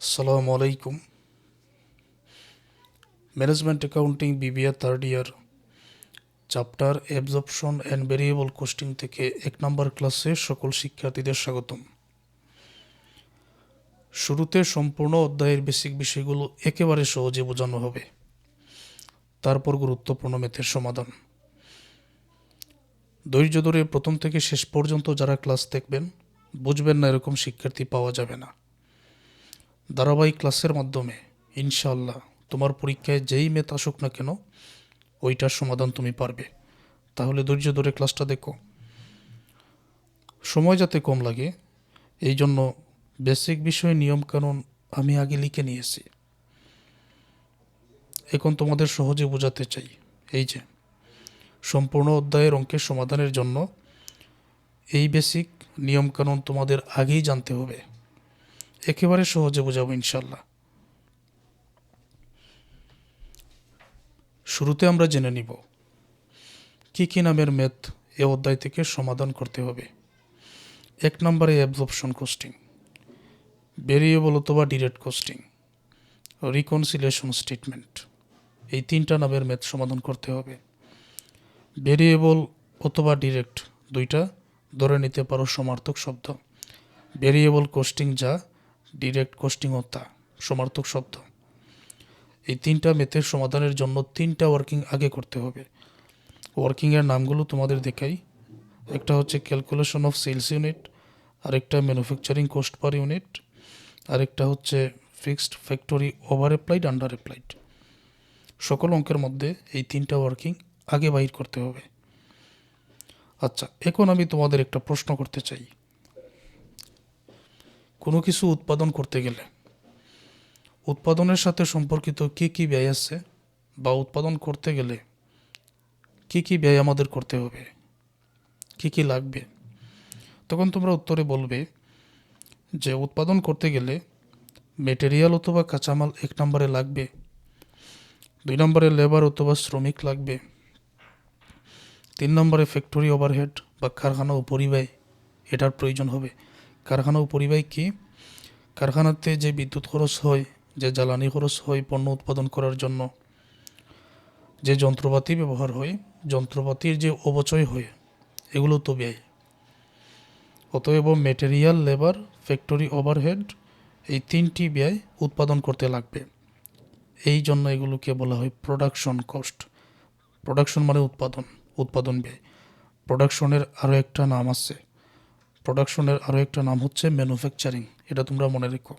আসসালামু আলাইকুম management accounting BBA third year chapter absorption and variable costing থেকে এক নম্বর ক্লাসে সকল শিক্ষার্থীদের স্বাগতম। শুরুতে সম্পূর্ণ অধ্যায়ের বেসিক বিষয়গুলো একেবারে সহজে বোঝানো হবে। তারপর গুরুত্বপূর্ণ মেথের সমাধান। ধৈর্য ধরে প্রথম থেকে শেষ পর্যন্ত যারা ক্লাস দেখবেন, বুঝবেন না এরকম শিক্ষার্থী পাওয়া যাবে না। ধারাবাহিক ক্লাসের মাধ্যমে ইনশাল্লাহ তোমার পরীক্ষায় যেই মেথ আসুক না কেন, ওইটার সমাধান তুমি পারবে। তাহলে ধৈর্য ধরে ক্লাসটা দেখো। সময় যাতে কম লাগে এই জন্য বেসিক বিষয়ে নিয়মকানুন আমি আগে লিখে নিয়েছি। এখন তোমাদের সহজে বোঝাতে চাই। এই যে, সম্পূর্ণ অধ্যায়ের অঙ্কের সমাধানের জন্য এই বেসিক নিয়মকানুন তোমাদের আগেই জানতে হবে। একেবারে সহজে বোঝাবো ইনশাল্লাহ শুরুতে আমরা জেনে নিব, কি কি নামের ম্যাথ এ অধ্যায় থেকে সমাধান করতে হবে। এক নম্বরে অ্যাবজর্পশন কোস্টিং ভেরিয়েবল অথবা ডিরেক্ট কোস্টিং রিকনসিলেশন স্টেটমেন্ট এই তিনটা নামের ম্যাথ সমাধান করতে হবে। ভেরিয়েবল অথবা ডিরেক্ট দুইটা ধরে নিতে পারো সমার্থক শব্দ। ভেরিয়েবল কোস্টিং যা ডিরেক্ট কোস্টিং তা, সমার্থক শব্দ। এই তিনটা মেথের সমাধানের জন্য তিনটা ওয়ার্কিং আগে করতে হবে। ওয়ার্কিংয়ের নামগুলো তোমাদের দেখাই। একটা হচ্ছে ক্যালকুলেশন অফ সেলস ইউনিট, আরেকটা ম্যানুফ্যাকচারিং কোস্ট পার ইউনিট, আরেকটা হচ্ছে fixed factory over applied, under applied. সকল অঙ্কের মধ্যে এই তিনটা ওয়ার্কিং আগে বাহির করতে হবে। আচ্ছা এখন আমি তোমাদের একটা প্রশ্ন করতে চাই। কোনো কিছু উৎপাদন করতে গেলে উৎপাদনের সাথে সম্পর্কিত কি কি ব্যয় আছে বা উৎপাদন করতে গেলে কি কি ব্যয় আমাদের করতে হবে, কি কি লাগবে? তখন তোমরা উত্তরে বলবে যে উৎপাদন করতে গেলে মেটেরিয়াল অথবা কাঁচামাল এক নম্বরে লাগবে, দুই নম্বরে লেবার অথবা শ্রমিক লাগবে, তিন নম্বরে ফ্যাক্টরি ওভারহেড বা কারখানা ও পরিব্যয় এটার প্রয়োজন হবে। কারখানা ও পরিব্যয় কি? কারখানাতে যে বিদ্যুৎ খরচ হয়, যে জ্বালানি খরচ হয়, পণ্য উৎপাদন করার জন্য যে যন্ত্রপাতি ব্যবহার হয়, যন্ত্রপাতির যে অবচয় হয়, এগুলো তো ব্যয়। অতএব মেটেরিয়াল লেবার ফ্যাক্টরি ওভারহেড এই তিনটি ব্যয় উৎপাদন করতে লাগবে। এই জন্য এগুলোকে বলা হয় প্রোডাকশন কস্ট প্রোডাকশন মানে উৎপাদন উৎপাদন ব্যয়। প্রোডাকশনের আরও একটা নাম আছে। প্রোডাকশনের আরও একটা নাম হচ্ছে ম্যানুফ্যাকচারিং এটা তোমরা মনে রেখো।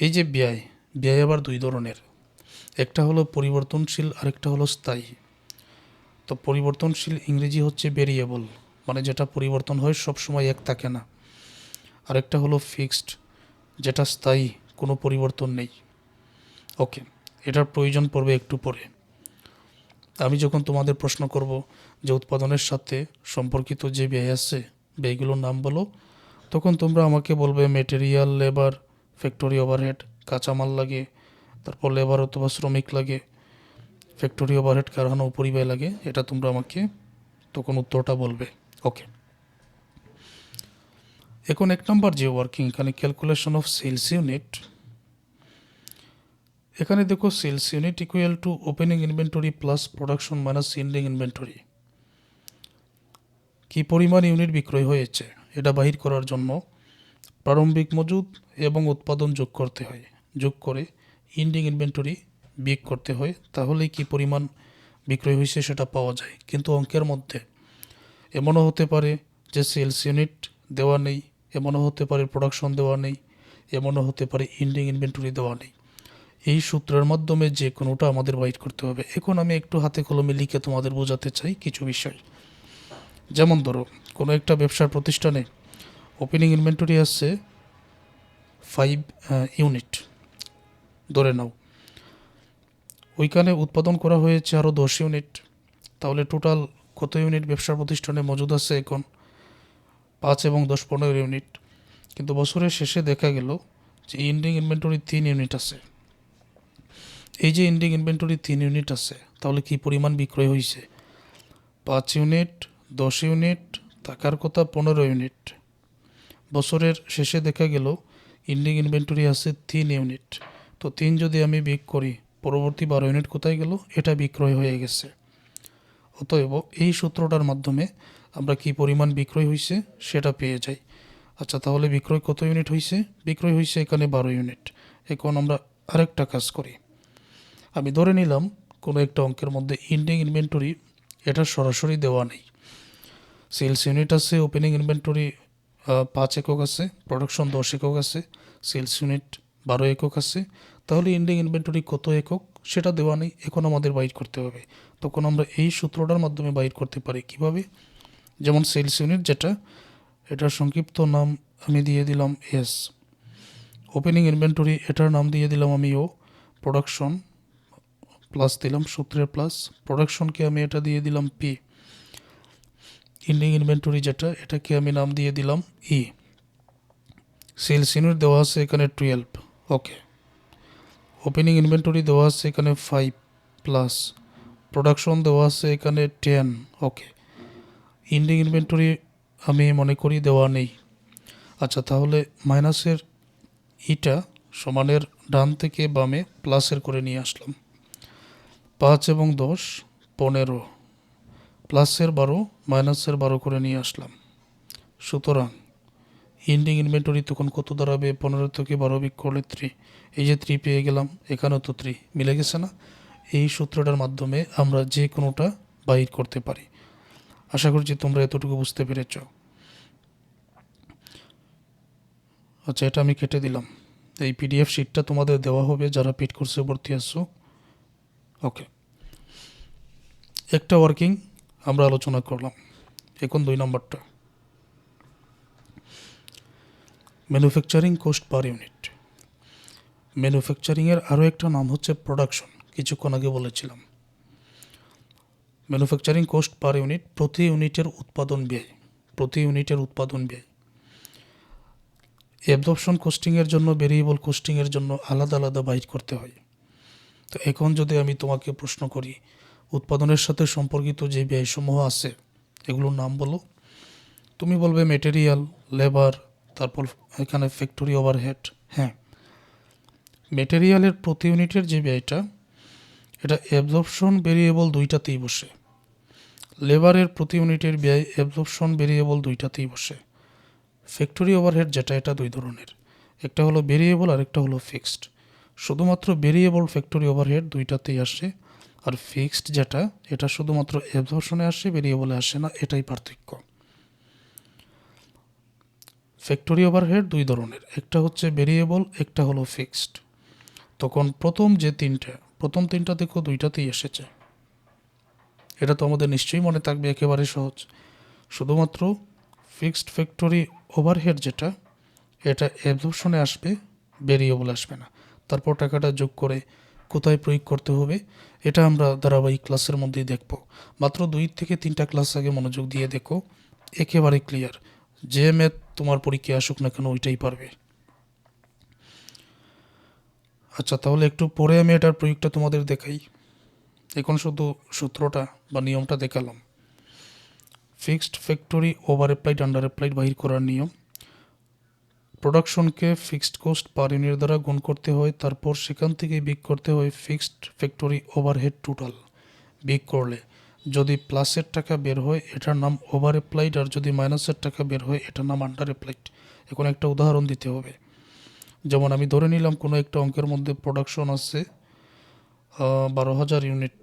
এই যে ব্যয় ব্যয় আবার দুই ধরনের। একটা হলো পরিবর্তনশীল, আরেকটা হলো স্থায়ী। তো পরিবর্তনশীল ইংরেজি হচ্ছে ভেরিয়েবল মানে যেটা পরিবর্তন হয় সব সময় এক থাকে না। আরেকটা হলো ফিক্সড যেটা স্থায়ী, কোনো পরিবর্তন নেই। ওকে এটার প্রয়োজন পড়বে একটু পরে। আমি যখন তোমাদের প্রশ্ন করব যে উৎপাদনের সাথে সম্পর্কিত যে ব্যয় আছে, ব্যয়গুলোর নাম বলো, তখন তোমরা আমাকে বলবে মেটেরিয়াল লেবার ফ্যাক্টরি ওভারহেড কাঁচামাল লাগে, তারপর লেবার অথবা শ্রমিক লাগে ফ্যাক্টরি ওভারহেড কারখানা উপরিব্যয় লাগে, এটা তোমরা আমাকে তখন উত্তরটা বলবে। ওকে এখন এক নম্বর যে ওয়ার্কিং এখানে ক্যালকুলেশন অফ সেলস ইউনিট এখানে দেখো sales unit equal to opening inventory plus production minus ending inventory কী পরিমাণ ইউনিট বিক্রয় হয়েছে, এটা বাহির করার জন্য প্রারম্ভিক মজুদ এবং উৎপাদন যোগ করতে হয়। যোগ করে ইন্ডিং ইনভেন্টরি বিয়োগ করতে হয়, তাহলে কি পরিমাণ বিক্রয় হয়েছে সেটা পাওয়া যায়। কিন্তু অঙ্কের মধ্যে এমনও হতে পারে যে সেলস ইউনিট দেওয়া নেই, এমনও হতে পারে প্রোডাকশন দেওয়া নেই, এমনও হতে পারে ইন্ডিং ইনভেন্টরি দেওয়া নেই। এই সূত্রের মাধ্যমে যে কোনোটা আমাদের বাইট করতে হবে। এখন আমি একটু হাতে কলমে লিখে তোমাদের বোঝাতে চাই কিছু বিষয়। যেমন ধরো, কোনো একটা ব্যবসার প্রতিষ্ঠানে ওপেনিং ইনভেন্টরি আছে ফাইভ ইউনিট ধরে নাও, ওইখানে উৎপাদন করা হয়েছে আরও দশ ইউনিট তাহলে টোটাল কত ইউনিট ব্যবসা প্রতিষ্ঠানে মজুদ আছে এখন? পাঁচ এবং দশ পনেরো ইউনিট কিন্তু বছরের শেষে দেখা গেল যে ইন্ডিং ইনভেন্টরি তিন ইউনিট আছে। এই যে ইন্ডিং ইনভেন্টরি তিন ইউনিট আছে, তাহলে কি পরিমাণ বিক্রয় হয়েছে পাঁচ ইউনিট, দশ ইউনিট, থাকার কথা পনেরো ইউনিট। বছরের শেষে দেখা গেল ইন্ডিং ইনভেন্টরি আছে তিন ইউনিট। তো তিন যদি আমি বিক করি, পরবর্তী বারো ইউনিট কোথায় গেল? এটা বিক্রয় হয়ে গেছে। অতএব এই সূত্রটার মাধ্যমে আমরা কি পরিমাণ বিক্রয় হয়েছে সেটা পেয়ে যাই। আচ্ছা তাহলে বিক্রয় কত ইউনিট হয়েছে বিক্রয় হয়েছে এখানে বারো ইউনিট। এখন আমরা আরেকটা কাজ করি। আমি ধরে নিলাম কোনো একটা অঙ্কের মধ্যে ইন্ডিং ইনভেন্টরি এটা সরাসরি দেওয়া নেই। সেলস ইউনিট আছে ওপেনিং ইনভেন্টরি পাঁচ একক আছে প্রোডাকশন দশ একক আছে সেলস ইউনিট বারো একক আছে। তাহলে ইন্ডিং ইনভেন্টরি কত একক? সেটা দেওয়া নেই, এখন আমাদের বাইর করতে হবে। তখন আমরা এই সূত্রটার মাধ্যমে বাইর করতে পারি কীভাবে? যেমন সেলস ইউনিট যেটা, এটার সংক্ষিপ্ত নাম আমি দিয়ে দিলাম এস ওপেনিং ইনভেন্টরি এটার নাম দিয়ে দিলাম আমি ও প্রোডাকশন প্লাস দিলাম, সূত্রের প্লাস প্রোডাকশনকে আমি এটা দিয়ে দিলাম পি ইন্ডিং ইনভেন্টরি যেটা, এটাকে আমি নাম দিয়ে দিলাম ই সেলস ইউনিট দেওয়া আছে এখানে টুয়েলভ ওকে ওপেনিং ইনভেন্টরি দেওয়া আছে এখানে ফাইভ প্লাস প্রোডাকশন দেওয়া আছে এখানে টেন ওকে ইন্ডিং ইনভেন্টরি আমি মনে করি দেওয়া নেই। আচ্ছা তাহলে মাইনাসের ইটা সমানের ডান থেকে বামে প্লাসের করে নিয়ে আসলাম। পাঁচ এবং দশ পনেরো। প্লাসের বারো, মাইনাসের বারো করে নিয়ে আসলাম। সুতরাং ইন্ডিং ইনভেন্টরি তখন কত দাঁড়াবে? পনেরো থেকে বারো বিক করলে থ্রি এই যে থ্রি পেয়ে গেলাম, এখানেও তো থ্রি মিলে গেছে না? এই সূত্রটার মাধ্যমে আমরা যে কোনোটা বাইর করতে পারি। আশা করছি তোমরা এতটুকু বুঝতে পেরেছ। আচ্ছা এটা আমি কেটে দিলাম। এই পিডিএফ শিটটা তোমাদের দেওয়া হবে, যারা পিট কোর্সে ভর্তি আসছো ওকে একটা ওয়ার্কিং আমরা আলোচনা করলাম এখন দুই নম্বরটা ম্যানুফ্যাকচারিং কোস্ট পার ইউনিট ম্যানুফ্যাকচারিংয়ের আরও একটা নাম হচ্ছে প্রোডাকশন কিছুক্ষণ আগে বলেছিলাম ম্যানুফ্যাকচারিং কোস্ট পার ইউনিট প্রতি ইউনিটের উৎপাদন ব্যয় প্রতি ইউনিটের উৎপাদন ব্যয় অ্যাবজর্পশন কোস্টিংয়ের জন্য ভেরিয়েবল কোস্টিংয়ের জন্য আলাদা আলাদা বাইট করতে হয় তো এখন যদি আমি তোমাকে প্রশ্ন করি, উৎপাদনের সাথে সম্পর্কিত যে ব্যয়সমূহ আছে, এগুলোর নাম বলো। তুমি বলবে মেটেরিয়াল লেবার তারপর এখানে ফ্যাক্টরি ওভারহেড হ্যাঁ। মেটেরিয়ালের প্রতি ইউনিটের যে ব্যয়টা, এটা অ্যাবজর্পশন ভেরিয়েবল দুইটাতেই বসে। লেবারের প্রতি ইউনিটের ব্যয় অ্যাবজর্পশন ভেরিয়েবল দুইটাতেই বসে। ফ্যাক্টরি ওভারহেড যেটা, এটা দুই ধরনের। একটা হলো ভেরিয়েবল আর একটা হলো ফিক্সড শুধুমাত্র ভেরিয়েবল ফ্যাক্টরি ওভারহেড দুইটাতেই আসে, আর ফিক্সড যেটা, এটা শুধুমাত্র অ্যাবজর্পশনে আসে ভেরিয়েবলে আসে না, এটাই পার্থক্য। ফ্যাক্টরি ওভারহেড দুই ধরনের, একটা হচ্ছে ভেরিয়েবল একটা হলো ফিক্সড তখন প্রথম যে তিনটা, প্রথম তিনটা দেখো দুইটাতেই এসেছে। এটা তো আমাদের নিশ্চয়ই মনে থাকবে, একেবারে সহজ। শুধুমাত্র ফিক্সড ফ্যাক্টরি ওভারহেড যেটা, এটা অ্যাবজর্পশনে আসবে ভেরিয়েবল আসবে না। তারপর টাকাটা যোগ করে কোথায় প্রয়োগ করতে হবে, এটা আমরা ধারাবাহিক ক্লাসের মধ্যেই দেখব। মাত্র দুই থেকে তিনটা ক্লাস আগে মনোযোগ দিয়ে দেখো, একেবারে ক্লিয়ার যে ম্যাথ তোমার পরীক্ষায় আসুক না কেন, ওইটাই পারবে। আচ্ছা তাহলে একটু পরে আমি এটার প্রয়োগটা তোমাদের দেখাই। এখন শুধু সূত্রটা বা নিয়মটা দেখালাম। Fixed factory over applied under applied বাহির করার নিয়ম। প্রোডাকশনকে ফিক্সড কোস্ট পার ইউনিট দ্বারা গুণ করতে হয়, তারপর সেখান থেকে বিক করতে হয় ফিক্সড ফ্যাক্টরি ওভারহেড টোটাল বিক করলে। যদি প্লাসের টাকা বের হয়, এটার নাম ওভার অ্যাপ্লাইড আর যদি মাইনাসের টাকা বের হয়, এটার নাম আন্ডার অ্যাপ্লাইড এখন একটা উদাহরণ দিতে হবে। যেমন আমি ধরে নিলাম কোনো একটা অঙ্কের মধ্যে প্রোডাকশন আছে বারো হাজার ইউনিট।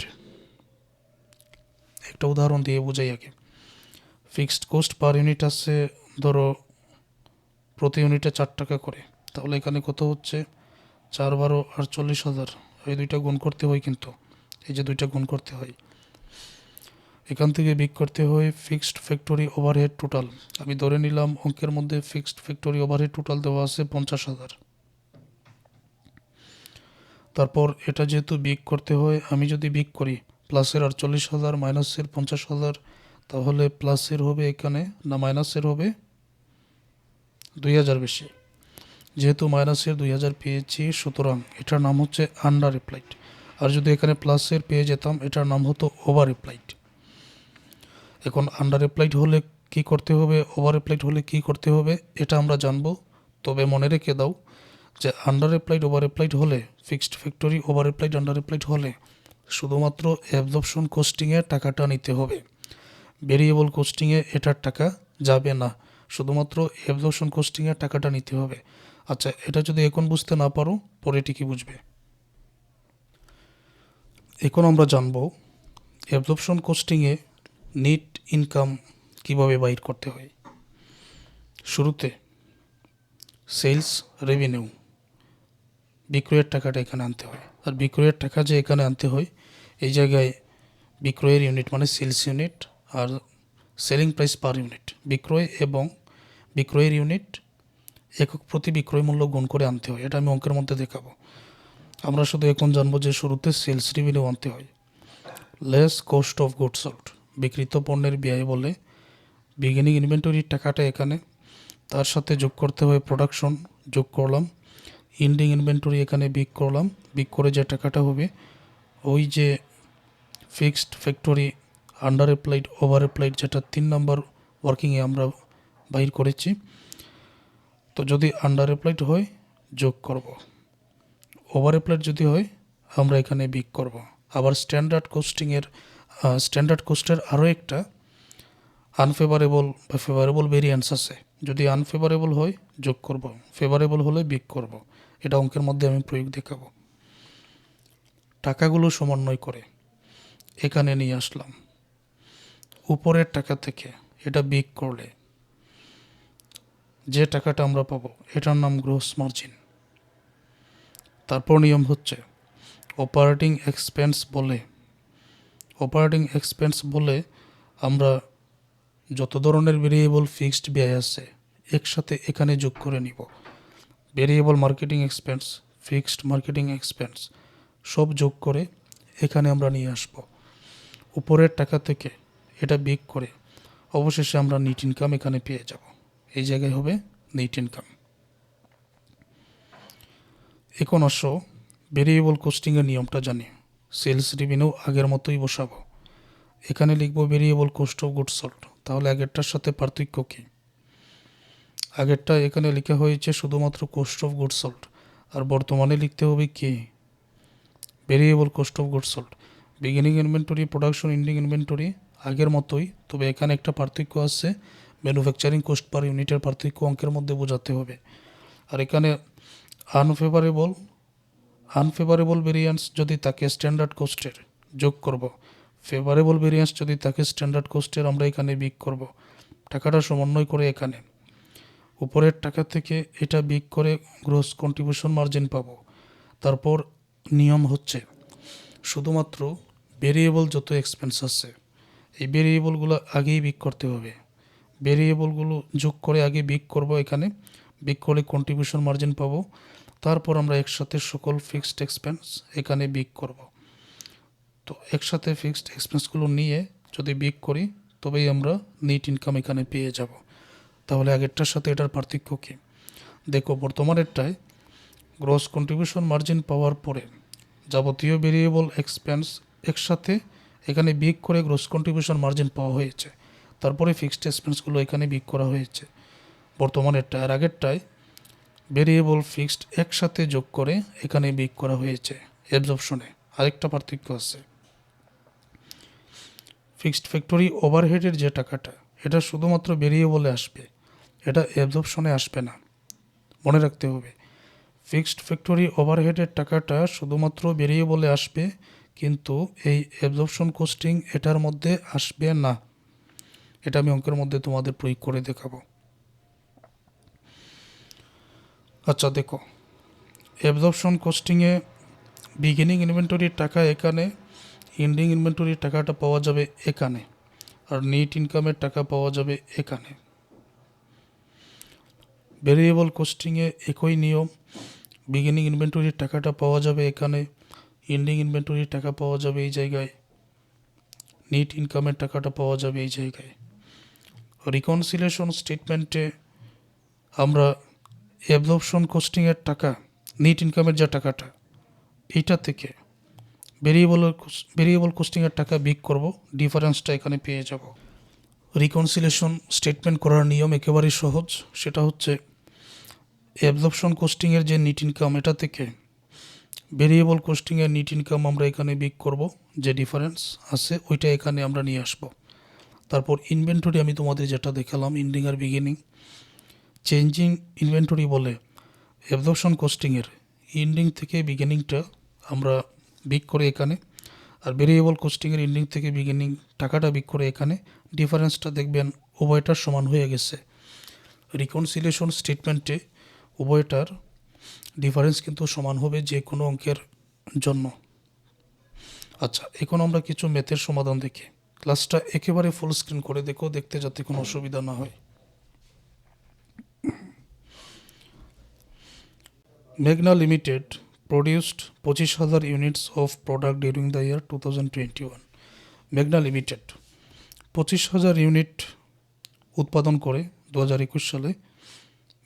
একটা উদাহরণ দিয়ে বোঝাই আগে। ফিক্সড কোস্ট পার ইউনিট আছে, ধরো প্রতি ইউনিটে চার টাকা করে। তাহলে এখানে কত হচ্ছে? চার বারো আটচল্লিশ হাজার। এই দুইটা গুণ করতে হয় কিন্তু। এই যে দুইটা গুণ করতে হয়। এখান থেকে বিক করতে হয় ফিক্সড ফ্যাক্টরি ওভারহেড টোটাল আমি ধরে নিলাম অঙ্কের মধ্যে ফিক্সড ফ্যাক্টরি ওভারহেড টোটাল দেওয়া আছে পঞ্চাশ হাজার। তারপর এটা যেহেতু বিক করতে হয়, আমি যদি বিক করি, প্লাসের আটচল্লিশ হাজার, মাইনাসের পঞ্চাশ হাজার, তাহলে প্লাসের হবে এখানে না মাইনাসের হবে? দুই হাজার বেশি। যেহেতু মাইনাসের দুই হাজার পেয়েছি, সুতরাং এটার নাম হচ্ছে আন্ডার অ্যাপ্লাইড আর যদি এখানে প্লাসের পেয়ে যেতাম, এটার নাম হতো ওভার অ্যাপ্লাইড এখন আন্ডার অ্যাপ্লাইড হলে কি করতে হবে? ওভার অ্যাপ্লাইড হলে কি করতে হবে? এটা আমরা জানব। তবে মনে রেখে দাও যে আন্ডার অ্যাপ্লাইড ওভার অ্যাপ্লাইড হলে fixed factory over applied under applied হলে শুধুমাত্র অ্যাবজর্পশন কোস্টিংয়ে টাকাটা নিতে হবে। ভেরিয়েবল কোস্টিংয়ে এটার টাকা যাবে না। শুধুমাত্র অ্যাবজর্পশন কোস্টিংয়ে টাকাটা নিতে হবে। আচ্ছা এটা যদি এখন বুঝতে না পারো, পরে ঠিকই বুঝবে। এখন আমরা জানব অ্যাবজর্পশন কোস্টিংয়ে নিট ইনকাম কীভাবে বাইর করতে হয়। শুরুতে সেলস রেভিনিউ বিক্রয়ের টাকাটা এখানে আনতে হয়। আর বিক্রয়ের টাকা যে এখানে আনতে হয়, এই জায়গায় বিক্রয়ের ইউনিট মানে সেলস ইউনিট আর সেলিং প্রাইস পার ইউনিট। বিক্রয় এবং বিক্রয়ের ইউনিট একক প্রতি বিক্রয় মূল্য গুণ করে আনতে হয়। এটা আমি অঙ্কের মধ্যে দেখাবো। আমরা শুধু এখন জানব যে শুরুতে সেলস রেভিনিউ আনতে হয়। Less cost of good sold বিক্রিত পণ্যের ব্যয় বলে বিগিনিং ইনভেন্টরির টাকাটা এখানে। তার সাথে যোগ করতে হয় প্রোডাকশন যোগ করলাম। ইন্ডিং ইনভেন্টরি এখানে বিক করলাম। বিক করে যে টাকাটা হবে, ওই যে fixed factory under applied over applied যেটা তিন নম্বর ওয়ার্কিংয়ে আমরা বাইর করেছি। তো যদি আন্ডার অ্যাপ্লাইড হয়, যোগ করব। ওভার অ্যাপ্লাইড যদি হয়, আমরা এখানে বিক করব। আবার স্ট্যান্ডার্ড কোস্টিংয়ের স্ট্যান্ডার্ড কোস্টের আরও একটা আনফেভারেবল বা ফেভারেবল ভেরিয়েন্স আছে। যদি আনফেভারেবল হয়, যোগ করব। ফেভারেবল হলে বিক করব। এটা অঙ্কের মধ্যে আমি প্রয়োগ দেখাবো। টাকাগুলো সমন্বয় করে। এখানে নিয়ে আসলাম। উপরের টাকা থেকে এটা বিক করলে যে টাকাটা আমরা পাবো, এটার নাম গ্রোস মার্জিন তারপর নিয়ম হচ্ছে অপারেটিং এক্সপেন্স বলে অপারেটিং এক্সপেন্স বলে আমরা যত ধরনের ভেরিয়েবল ফিক্সড ব্যয় আছে, একসাথে এখানে যোগ করে নিব। Variable marketing expense fixed marketing expense সব যোগ করে এখানে আমরা নিয়ে আসব। উপরের টাকা থেকে এটা বিক করে অবশেষে আমরা নিট ইনকাম এখানে পেয়ে যাব। এই জায়গায় হবে নিট ইনকাম এখন আসো ভেরিয়েবল কোস্টিংয়ের নিয়মটা জানি। সেলস রেভিনিউ আগের মতোই বসাবো। এখানে লিখব variable cost of good sold তাহলে আগেরটার সাথে পার্থক্য কী? আগেরটা এখানে লেখা হয়েছে শুধুমাত্র কোস্ট অফ গুড সল্ট আর বর্তমানে লিখতে হবে কি? Variable cost of good sold beginning inventory production ending inventory আগের মতোই, তবে এখানে একটা পার্থক্য আছে। ম্যানুফ্যাকচারিং কোস্ট পার ইউনিটের পার্থক্য অঙ্কের মধ্যে বোঝাতে হবে। আর এখানে আনফেভারেবল আনফেভারেবল ভেরিয়েন্স যদি তাকে স্ট্যান্ডার্ড কোস্টের যোগ করব। ফেভারেবল ভেরিয়েন্স যদি তাকে স্ট্যান্ডার্ড কোস্টের আমরা এখানে বিক করব। টাকাটা সমন্বয় করে এখানে। উপরের টাকা থেকে এটা বিক করে গ্রোস কন্ট্রিবিউশন মার্জিন পাবো। তারপর নিয়ম হচ্ছে, শুধুমাত্র ভেরিয়েবল যত এক্সপেন্স আছে এই ভেরিয়েবলগুলো আগেই বিক করতে হবে। ভেরিয়েবলগুলো যোগ করে আগে বিক করব এখানে। বিক করে কন্ট্রিবিউশন মার্জিন পাবো। তারপর আমরা একসাথে সকল ফিক্সড এক্সপেন্স এখানে বিক করব। তো একসাথে ফিক্সড এক্সপেন্সগুলো নিয়ে যদি বিক করি, তবেই আমরা নিট ইনকাম এখানে পেয়ে যাব। তাহলে আগেরটার সাথে এটার পার্থক্য কী? দেখো, বর্তমানেরটায় গ্রস কন্ট্রিবিউশন মার্জিন পাওয়ার পরে যাবতীয় ভেরিয়েবল এক্সপেন্স একসাথে এখানে বিক করে গ্রস কন্ট্রিবিউশন মার্জিন পাওয়া হয়েছে। তারপরে ফিক্সড এক্সপেন্সগুলো এখানে বিক করা হয়েছে। বর্তমানেরটা আর আগেরটায় ভেরিয়েবল ফিক্সড একসাথে যোগ করে এখানে বিক করা হয়েছে অ্যাবজর্পশনে আরেকটা পার্থক্য আছে। ফিক্সড ফ্যাক্টরি ওভারহেডের যে টাকাটা, এটা শুধুমাত্র ভেরিয়েবলে আসবে। এটা অ্যাবজর্পশনে আসবে না। মনে রাখতে হবে ফিক্সড ফ্যাক্টরি ওভারহেডের টাকাটা শুধুমাত্র ভেরিয়েবলে আসবে কিন্তু এই অ্যাবজর্পশন কোস্টিং এটার মধ্যে আসবে না। এটা আমি অঙ্কের মধ্যে তোমাদের প্রয়োগ করে দেখাবো। আচ্ছা দেখো। অ্যাবজর্পশন কোস্টিংয়ে বিগিনিং ইনভেন্টরির টাকা এখানে এন্ডিং ইনভেন্টরির টাকাটা পাওয়া যাবে এখানে, আর নেট ইনকামের টাকা পাওয়া যাবে এখানে। ভেরিয়েবল কোস্টিংয়ে একই নিয়ম বিগিনিং ইনভেন্টরির টাকাটা পাওয়া যাবে এখানে এন্ডিং ইনভেন্টরির টাকা পাওয়া যাবে এই জায়গায়। নেট ইনকামের টাকাটা পাওয়া যাবে এই জায়গায়। রিকনসিলেশন স্টেটমেন্টে আমরা অ্যাবজর্পশন কোস্টিংয়ের টাকা নেট ইনকামের যে টাকাটা এইটা থেকে ভেরিয়েবল ভেরিয়েবল কোস্টিংয়ের টাকা বিক করব ডিফারেন্সটা এখানে পেয়ে যাব। রিকনসিলেশন স্টেটমেন্ট করার নিয়ম একেবারেই সহজ, সেটা হচ্ছে অ্যাবজর্পশন কোস্টিংয়ের যে নিট ইনকাম এটা থেকে ভেরিয়েবল কোস্টিংয়ের নিট ইনকাম আমরা এখানে বিক করব, যে ডিফারেন্স আছে ওইটা এখানে আমরা নিয়ে আসব। তারপর ইনভেন্টরি আমি তোমাদের যেটা দেখালাম ইন্ডিং আর বিগিনিং চেঞ্জিং ইনভেন্টরি বলে অ্যাবজর্পশন কোস্টিংয়ের ইন্ডিং থেকে বিগিনিংটা আমরা বিক করে এখানে, আর ভেরিয়েবল কোস্টিংয়ের ইন্ডিং থেকে বিগিনিং টাকাটা বিক করে এখানে। ডিফারেন্সটা দেখবেন উভয়টার সমান হয়ে গেছে। রিকনসিলিয়েশন স্টেটমেন্টে উভয়টার ডিফারেন্স কিন্তু সমান হবে যে কোনো অঙ্কের জন্য। আচ্ছা এখন আমরা কিছু ম্যাথের সমাধান দেখি। ক্লাসটা একেবারে ফুল স্ক্রিন করে দেখো, দেখতে যাতে কোনো অসুবিধা না হয়। মেঘনা লিমিটেড produced পঁচিশ হাজার units of product during the year two thousand twenty one মেঘনা লিমিটেড পঁচিশ হাজার ইউনিট উৎপাদন করে দু হাজার একুশ সালে।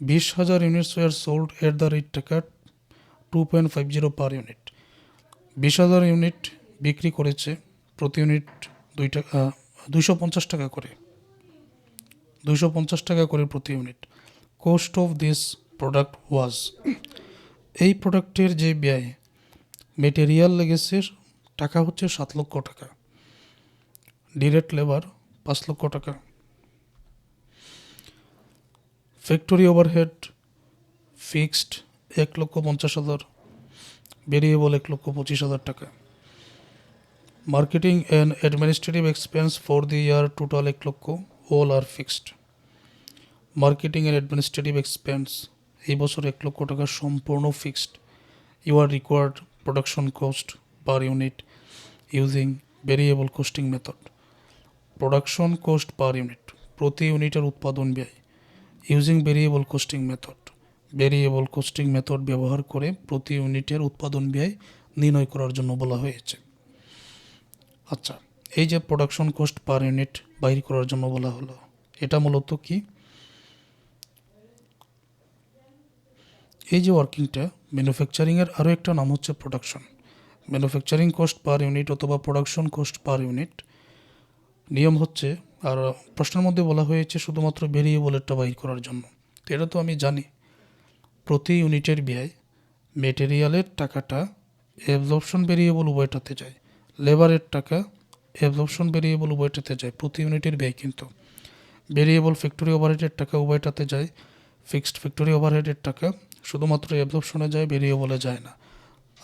বিশ হাজার units were sold at the rate টাকা two point five zero per unit. বিশ হাজার ইউনিট বিক্রি করেছে প্রতি ইউনিট দুই টাকা দুইশো পঞ্চাশ টাকা করে। দুইশো পঞ্চাশ টাকা করে প্রতি unit. Cost of this product was. এই প্রোডাক্টের যে ব্যয়, মেটেরিয়াল লেগেছে টাকা হচ্ছে সাত লক্ষ টাকা। ডিরেক্ট লেবার পাঁচ লক্ষ টাকা। ফ্যাক্টরি ওভারহেড, ফিক্সড এক লক্ষ পঞ্চাশ হাজার ভেরিয়েবল এক লক্ষ পঁচিশ হাজার টাকা। Marketing and administrative expense for the year total এক লক্ষ, all are fixed. Marketing and administrative expense, এই বছর এক লক্ষ টাকা সম্পূর্ণ fixed. You are required production cost per unit using variable costing method production cost per unit প্রতি ইউনিটের উৎপাদন ব্যয়। Using variable costing method variable costing method ব্যবহার করে প্রতি ইউনিটের উৎপাদন ব্যয় নির্ণয় করার জন্য বলা হয়েছে। আচ্ছা এই যে প্রোডাকশন কোস্ট পার ইউনিট বাইর করার জন্য বলা হলো, এটা মূলত কি? এই যে ওয়ার্কিংটা ম্যানুফ্যাকচারিংয়ের আরও একটা নাম হচ্ছে production manufacturing cost per unit অথবা প্রোডাকশন কোস্ট পার ইউনিট নিয়ম হচ্ছে, আর প্রশ্নের মধ্যে বলা হয়েছে শুধুমাত্র ভেরিয়েবলেরটা বাইর করার জন্য। তো এটা তো আমি জানি। প্রতি ইউনিটের ব্যয় মেটেরিয়ালের টাকাটা অ্যাবজর্পশন ভেরিয়েবল উভয়টাতে যায়। লেবারের টাকা অ্যাবজর্পশন ভেরিয়েবল উভয়টাতে যায়। প্রতি ইউনিটের ব্যয় কিন্তু। ভেরিয়েবল ফ্যাক্টরি ওভারহেডের টাকা উভয়টাতে যায়। ফিক্সড ফ্যাক্টরি ওভারহেডের টাকা শুধুমাত্র অ্যাবজর্পশনে যায় ভেরিয়েবলে যায় না।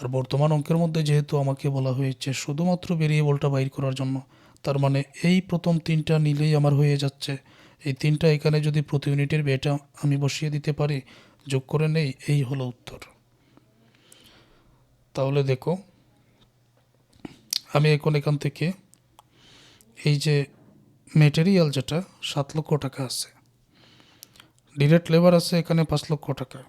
আর বর্তমান অঙ্কের মধ্যে যেহেতু আমাকে বলা হয়েছে শুধুমাত্র ভেরিয়েবলটা বাইর করার জন্য তার মানে এই প্রথম তিনটা নিলেই আমার হয়ে যাচ্ছে। এই তিনটা এখানে যদি প্রতি ইউনিটের ব্যয়টা আমি বসিয়ে দিতে পারি, যোগ করে নেই, এই হলো উত্তর। তাহলে দেখো, আমি এখন এখান থেকে এই যে মেটেরিয়াল যেটা, সাত লক্ষ টাকা আছে। ডিরেক্ট লেবার আছে এখানে পাঁচ লক্ষ টাকা।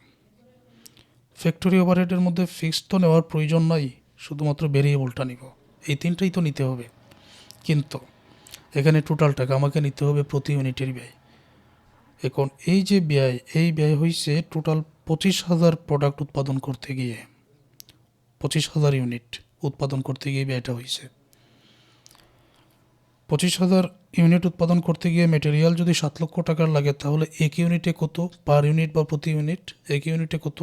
ফ্যাক্টরি ওভারহেডের মধ্যে ফিক্সড তো নেওয়ার প্রয়োজন নাই, শুধুমাত্র ভেরিয়েবলটা নিব। এই তিনটাই তো নিতে হবে। কিন্তু এখানে টোটাল টাকা আমাকে নিতে হবে প্রতি ইউনিটের ব্যয়। এখন এই যে ব্যয়, এই ব্যয় হয়েছে টোটাল পঁচিশ হাজার প্রোডাক্ট উৎপাদন করতে গিয়ে, পঁচিশ হাজার ইউনিট উৎপাদন করতে গিয়ে ব্যয়টা হয়েছে পঁচিশ হাজার ইউনিট উৎপাদন করতে গিয়ে মেটেরিয়াল যদি সাত লক্ষ টাকার লাগে, তাহলে এক ইউনিটে কত পার ইউনিট বা প্রতি ইউনিট? এক ইউনিটে কত?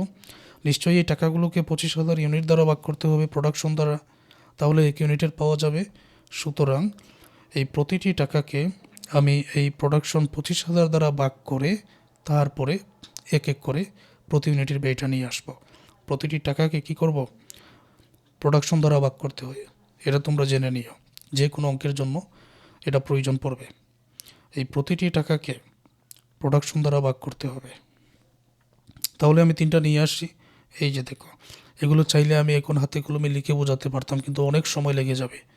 নিশ্চয়ই এই টাকাগুলোকে পঁচিশ হাজার ইউনিট দ্বারা ভাগ করতে হবে প্রোডাকশন দ্বারা। তাহলে এক ইউনিটের পাওয়া যাবে সুতরাং এই প্রতিটি টাকাকে আমি এই প্রোডাকশন পঁচিশ হাজার দ্বারা ভাগ করে তারপরে এক এক করে প্রতি ইউনিটের ব্যয়টা নিয়ে আসব। প্রতিটি টাকাকে কি করব? প্রোডাকশন দ্বারা ভাগ করতে হয়। এটা তোমরা জেনে নিও। যে কোনো অঙ্কের জন্য এটা প্রয়োজন পড়বে। এই প্রতিটি টাকাকে প্রোডাকশন দ্বারা ভাগ করতে হবে। তাহলে আমি তিনটা নিয়ে আসি। এই যে দেখো, এগুলো চাইলে আমি এখন হাতে কলমে লিখে বোঝাতে পারতাম, কিন্তু অনেক সময় লেগে যাবে।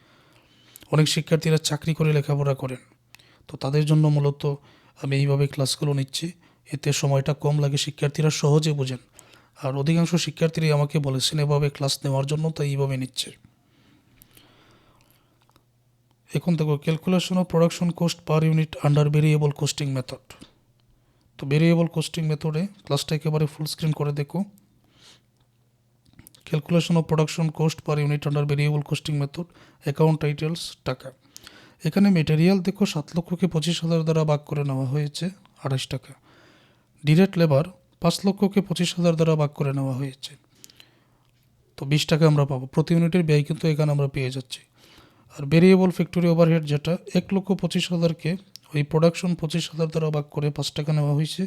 অনেক শিক্ষার্থীরা চাকরি করে লেখাপড়া করেন। তো তাদের জন্য মূলত আমি এইভাবে ক্লাসগুলো নিচ্ছি। এতে সময়টা কম লাগে, শিক্ষার্থীরা সহজে বোঝেন। আর অধিকাংশ শিক্ষার্থীরাই আমাকে বলেছেন এভাবে ক্লাস নেওয়ার জন্য, তাই এইভাবে নিচ্ছে। এখন দেখো calculation of production cost per unit under variable costing method তো ভেরিয়েবল কোস্টিং মেথডে ক্লাসটা একেবারে ফুল স্ক্রিন করে দেখো। Calculation of production cost per unit under variable costing method account titles টাকা। এখানে মেটেরিয়াল দেখো, সাত লক্ষকে পঁচিশ হাজার দ্বারা ভাগ করে নেওয়া হয়েছে আঠাশ টাকা। ডিরেক্ট লেবার পাঁচ লক্ষকে পঁচিশ হাজার দ্বারা ভাগ করে নেওয়া হয়েছে। তো বিশ টাকা আমরা পাবো। প্রতি ইউনিটের ব্যয় কিন্তু এখানে আমরা পেয়ে যাচ্ছি। আর ভেরিয়েবল ফ্যাক্টরি ওভারহেড যেটা, এক লক্ষ পঁচিশ হাজারকে ওই প্রোডাকশন পঁচিশ হাজার দ্বারা ভাগ করে পাঁচ টাকা নেওয়া হয়েছে।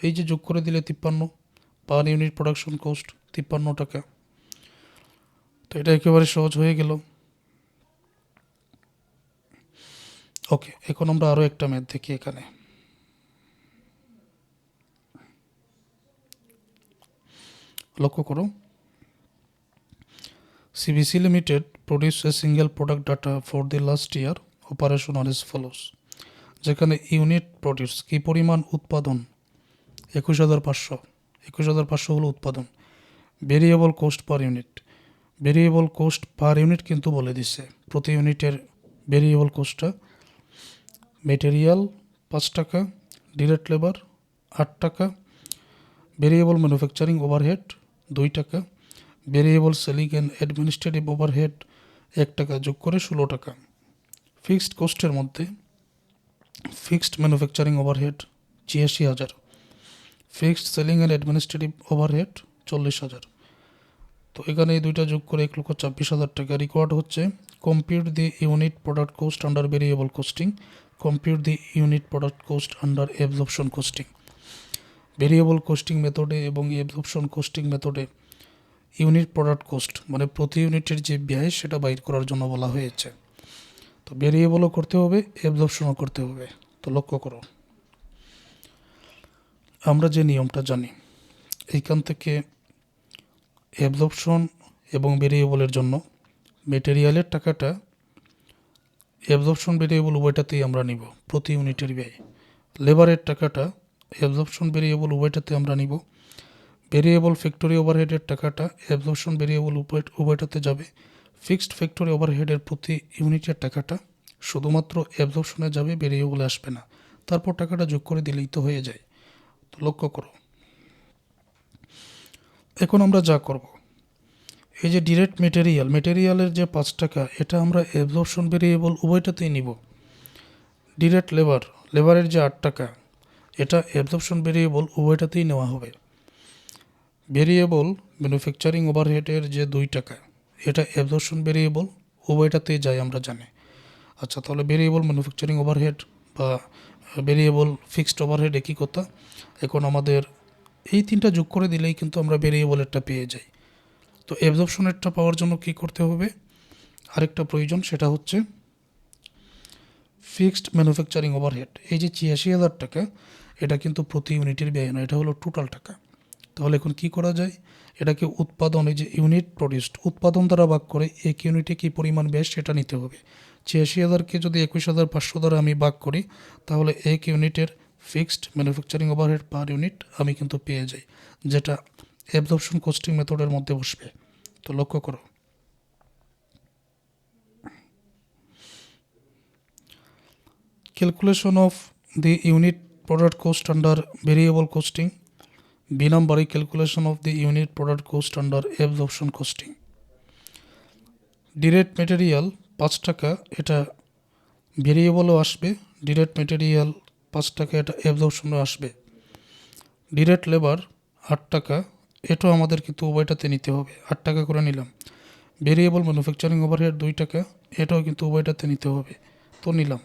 এই যে যোগ করে দিলে তিপ্পান্ন পার ইউনিট প্রোডাকশন কোস্ট তিপ্পান্ন টাকা। তো এটা একেবারে সহজ হয়ে গেল। ওকে, এখন আমরা আরও একটা ম্যাথ দেখি এখানে। লক্ষ্য করো। CBC Limited produced a single product data for the last year, operation as follows যেখানে ইউনিট প্রডিউস কী পরিমাণ উৎপাদন? একুশ হাজার পাঁচশো। একুশ হাজার পাঁচশো হলো উৎপাদন। Variable cost per unit variable cost per unit কিন্তু বলে দিছে। প্রতি ইউনিটের ভেরিয়েবল কোস্টটা মেটেরিয়াল পাঁচ টাকা ডিরেক্ট লেবার আট টাকা ভেরিয়েবল ম্যানুফ্যাকচারিং ওভারহেড দুই টাকা variable selling and administrative overhead এক টাকা যোগ করে ষোলো টাকা। ফিক্সড কোস্টের মধ্যে ফিক্সড ম্যানুফ্যাকচারিং ওভারহেড ছিয়াশি হাজার fixed selling and administrative overhead চল্লিশ হাজার। তো এখানে এই দুইটা যোগ করে এক লক্ষ ছাব্বিশ হাজার টাকা রিকোয়ার্ড হচ্ছে। Compute the unit product cost under variable costing compute the unit product cost under absorption costing variable costing মেথডে এবং অ্যাবজর্পশন কোস্টিং মেথডে ইউনিট প্রোডাক্ট কোস্ট মানে প্রতি ইউনিটের যে ব্যয়, সেটা বাইর করার জন্য বলা হয়েছে। তো ভেরিয়েবলও করতে হবে অ্যাবজর্পশনও করতে হবে। তো লক্ষ্য করো। আমরা যে নিয়মটা জানি, এইখান থেকে অ্যাবজর্পশন এবং ভেরিয়েবলের জন্য মেটেরিয়ালের টাকাটা অ্যাবজর্পশন ভেরিয়েবল উভয়টাতেই আমরা নিব প্রতি ইউনিটের ব্যয়। লেবারের টাকাটা অ্যাবজর্পশন ভেরিয়েবল উভয়টাতে আমরা নিব। ভেরিয়েবল ফ্যাক্টরি ওভারহেডের টাকাটা অ্যাবজর্পশন ভেরিয়েবল উভয়টাতে যাবে। ফিক্সড ফ্যাক্টরি ওভারহেডের প্রতি ইউনিটের টাকাটা শুধুমাত্র অ্যাবজর্পশনে যাবে ভেরিয়েবলে আসবে না। তারপর টাকাটা যোগ করে দিলেই তো হয়ে যায়। তো লক্ষ্য করো এখন আমরা যা করব, এই যে ডিরেক্ট মেটেরিয়াল মেটেরিয়ালের যে পাঁচ টাকা, এটা আমরা অ্যাবজর্পশন ভেরিয়েবল উভয়টাতেই নিব। ডিরেক্ট লেবার লেবারের যে আট টাকা, এটা অ্যাবজর্পশন ভেরিয়েবল উভয়টাতেই নেওয়া হবে। ভেরিয়েবল ম্যানুফ্যাকচারিং ওভারহেডের যে দুই টাকা, এটা অ্যাবজর্পশন ভেরিয়েবল উভয়টাতেই যায় আমরা জানি। আচ্ছা তাহলে ভেরিয়েবল ম্যানুফ্যাকচারিং ওভারহেড বা ভেরিয়েবল ফিক্সড ওভারহেড একই কথা। এখন আমাদের এই তিনটা যোগ করে দিলেই কিন্তু আমরা ভেরিয়েবলেরটা পেয়ে যাই। তো অ্যাবজর্পশনেরটা পাওয়ার জন্য কি করতে হবে? আরেকটা প্রয়োজন, সেটা হচ্ছে ফিক্সড ম্যানুফ্যাকচারিং ওভারহেড এই যে ছিয়াশি হাজার টাকা, এটা কিন্তু প্রতি ইউনিটের ব্যয় না, এটা হলো টোটাল টাকা। তাহলে এখন কি করা যায়? এটাকে উৎপাদন, এই যে ইউনিট প্রডিউসড উৎপাদন দ্বারা ভাগ করে এক ইউনিটে কী পরিমাণ ব্যয় সেটা নিতে হবে। ছিয়াশি হাজারকে যদি একুশ হাজার পাঁচশো দ্বারা আমি ভাগ করি, তাহলে এক ইউনিটের fixed manufacturing overhead per unit আমি কিন্তু পেয়ে যাই, যেটা অ্যাবজর্পশন কোস্টিং মেথডের মধ্যে বসবে। তো লক্ষ্য করো। Calculation of the unit product cost under variable costing B নম্বরে calculation of the unit product cost under absorption costing direct material পাঁচ টাকা, এটা ভেরিয়েবলও আসবে ডিরেক্ট মেটেরিয়াল পাঁচ টাকা এটা অ্যাবজর্পশনও আসবে। ডিরেক্ট লেবার আট টাকা, এটাও আমাদের কিন্তু উভয়টাতে নিতে হবে। আট টাকা করে নিলাম। ভেরিয়েবল ম্যানুফ্যাকচারিং ওভারহেড দুই টাকা, এটাও কিন্তু উভয়টাতে নিতে হবে। তো নিলাম।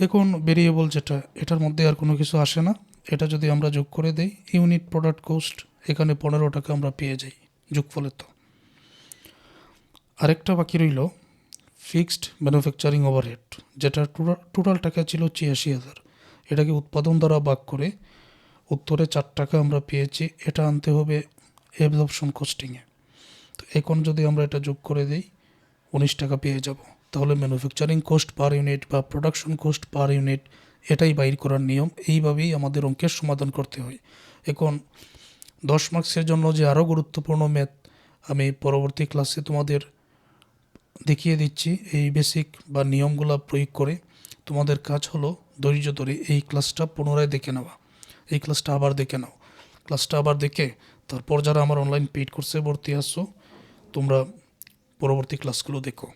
এখন ভেরিয়েবল যেটা, এটার মধ্যে আর কোনো কিছু আসে না। এটা যদি আমরা যোগ করে দেই ইউনিট প্রোডাক্ট কোস্ট এখানে পনেরো টাকা আমরা পেয়ে যাই। যোগফলে তো। আরেকটা বাকি রইল ফিক্সড ম্যানুফ্যাকচারিং ওভারহেড, যেটা টোটাল টাকা ছিল ছিয়াশি হাজার। এটাকে উৎপাদন দ্বারা ভাগ করে উত্তরে চার টাকা আমরা পেয়েছি, এটা আনতে হবে অ্যাবজর্পশন কস্টিংয়ে তো এখন যদি আমরা এটা যোগ করে দিই, উনিশ টাকা পেয়ে যাব। তাহলে ম্যানুফ্যাকচারিং কোস্ট পার ইউনিট বা প্রোডাকশন কোস্ট পার ইউনিট এটাই বাইর করার নিয়ম। এইভাবেই আমাদের অঙ্কের সমাধান করতে হয়। এখন দশ মার্কসের জন্য যে আরও গুরুত্বপূর্ণ ম্যাথ আমি পরবর্তী ক্লাসে তোমাদের দেখিয়ে দিচ্ছি এই বেসিক বা নিয়মগুলো প্রয়োগ করে। তোমাদের কাজ হলো ধৈর্য ধরে এই ক্লাসটা পুনরায় দেখে নেওয়া। এই ক্লাসটা আবার দেখে নাও। ক্লাসটা আবার দেখে তারপর যারা আমার অনলাইন পেইড কোর্সে ভর্তি আসছো তোমরা পরবর্তী ক্লাসগুলো দেখো।